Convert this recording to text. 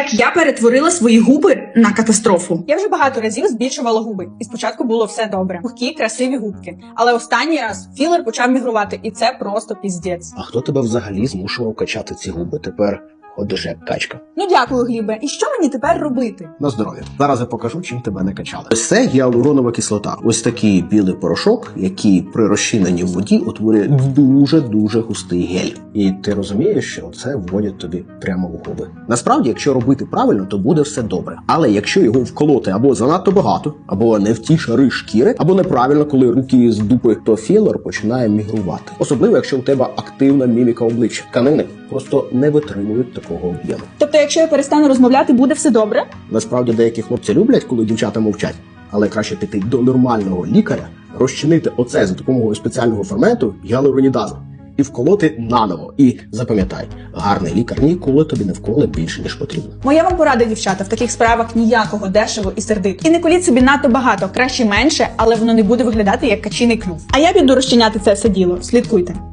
Як я перетворила свої губи на катастрофу. Я вже багато разів збільшувала губи, і спочатку було все добре. Пухкі, красиві губки. Але останній раз філер почав мігрувати, і це просто піздець. А хто тебе взагалі змушував качати ці губи? Тепер як качка. Ну дякую, Глібе. І що мені тепер робити? На здоров'я. Зараз я покажу, чим тебе не качали. Ось це гіалуронова кислота. Ось такий білий порошок, який при розчиненні в воді утворює дуже дуже густий гель. І ти розумієш, що це вводять тобі прямо в губи. Насправді, якщо робити правильно, то буде все добре. Але якщо його вколоти або занадто багато, або не в ті шари шкіри, або неправильно, коли руки з дупи, то філер починає мігрувати. Особливо, якщо у тебе активна міміка обличчя. Тканини просто не витримують такого об'єму. Тобто, якщо я перестану розмовляти, буде все добре? Насправді деякі хлопці люблять, коли дівчата мовчать, але краще піти до нормального лікаря, розчинити оце за допомогою спеціального ферменту гіалуронідазу і вколоти наново. І запам'ятай, гарний лікар ніколи тобі не вколе більше ніж потрібно. Моя вам порада, дівчата, в таких справах ніякого дешево і сердито. І не коліть собі надто багато, краще менше, але воно не буде виглядати як качиний клюв. А я піду розчиняти це все діло. Слідкуйте.